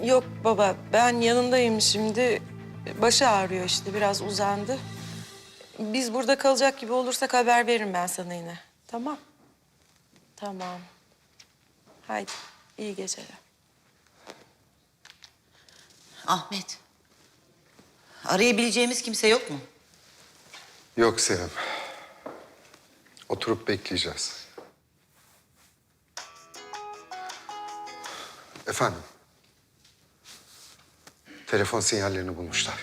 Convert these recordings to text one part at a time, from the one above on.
Yok baba ben yanındayım şimdi. Başı ağrıyor işte biraz uzandı. Biz burada kalacak gibi olursak haber veririm ben sana yine. Tamam. Tamam. Haydi iyi geceler. Ahmet. Arayabileceğimiz kimse yok mu? Yok Sevim. Oturup bekleyeceğiz. Efendim. Telefon sinyallerini bulmuşlar.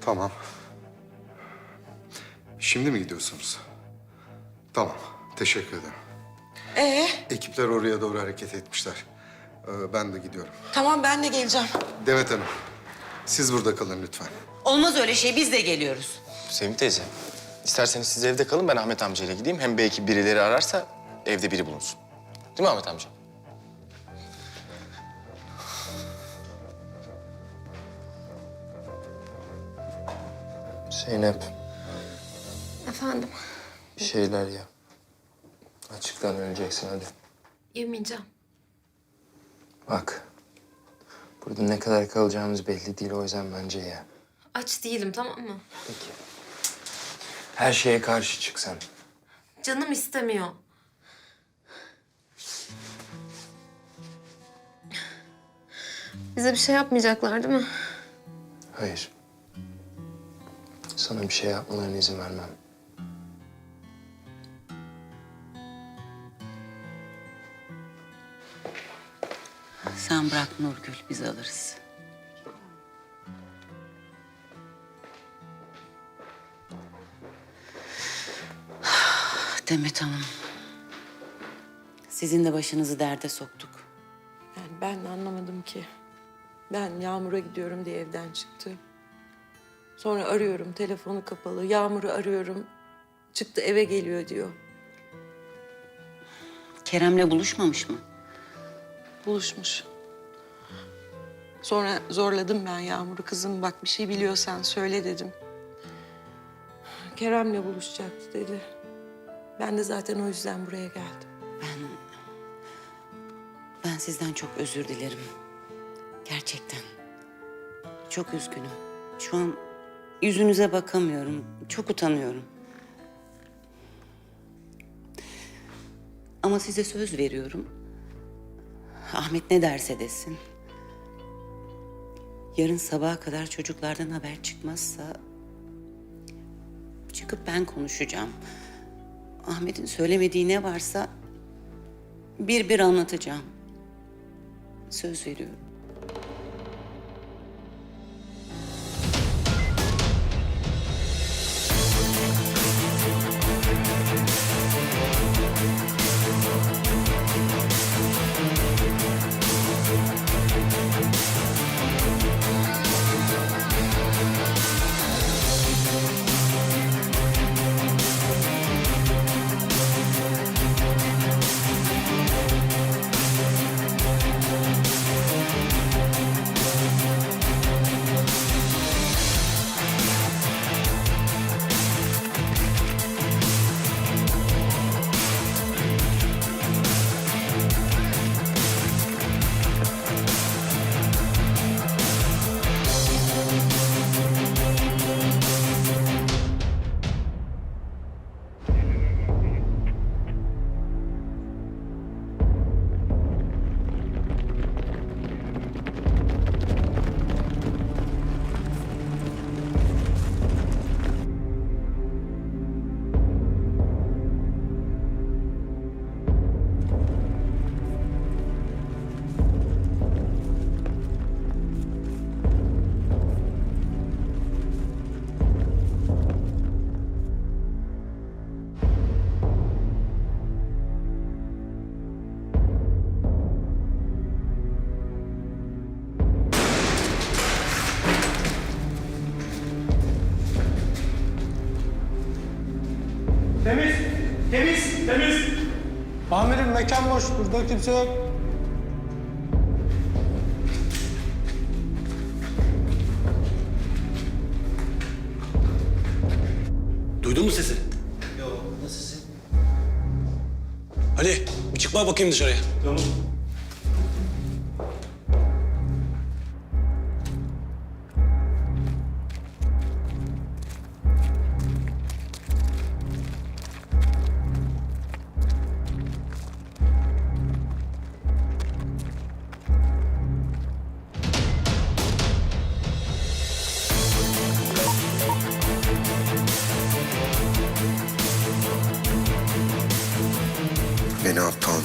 Tamam. Şimdi mi gidiyorsunuz? Tamam. Teşekkür ederim. Ee, Ekipler oraya doğru hareket etmişler. Ee, ben de gidiyorum. tamam ben de geleceğim. Demet Hanım, siz burada kalın lütfen. Olmaz öyle şey biz de geliyoruz. Sevim teyze, isterseniz siz evde kalın ben Ahmet amcayla gideyim. Hem belki birileri ararsa evde biri bulunsun. Değil mi Ahmet amca? Zeynep, Efendim, bir şeyler ye. Açıktan öleceksin hadi. yemeyeceğim. Bak, burada ne kadar kalacağımız belli değil o yüzden bence ye. Aç değilim tamam mı? Peki. Her şeye karşı çık sen. Canım istemiyor. Bize bir şey yapmayacaklar değil mi? Hayır. Sana bir şey yapmalarına izin vermem. Sen bırak Nurgül biz alırız. Demet Hanım. Sizin de başınızı derde soktuk. Yani ben de anlamadım ki. Ben Yağmur'a gidiyorum diye evden çıktı. Sonra arıyorum, telefonu kapalı. Yağmur'u arıyorum. Çıktı eve geliyor diyor. Kerem'le buluşmamış mı? Buluşmuş. Sonra zorladım ben Yağmur'u. Kızım bak bir şey biliyorsan söyle dedim. Kerem'le buluşacaktı dedi. Ben de zaten o yüzden buraya geldim. Ben... Ben sizden çok özür dilerim. Gerçekten. Çok üzgünüm. Şu an yüzünüze bakamıyorum. Çok utanıyorum. Ama size söz veriyorum. Ahmet ne derse desin. Yarın sabaha kadar çocuklardan haber çıkmazsa... ...çıkıp ben konuşacağım. Ahmet'in söylemediği ne varsa bir bir anlatacağım. Söz veriyorum. Boş, burada kimse yok. Duydun mu sesi? Yok, nasılsın? Ali bir çıkma bakayım dışarıya. Tamam.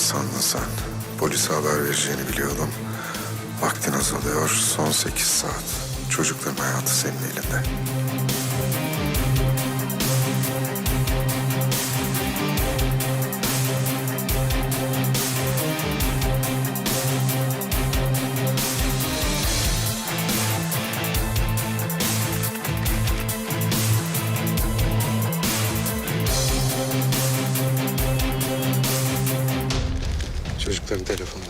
Sandın sen? Polise haber vereceğini biliyordum. Vaktin azalıyor. Son sekiz saat. Çocukların hayatı senin elinde. Çocukların telefonu.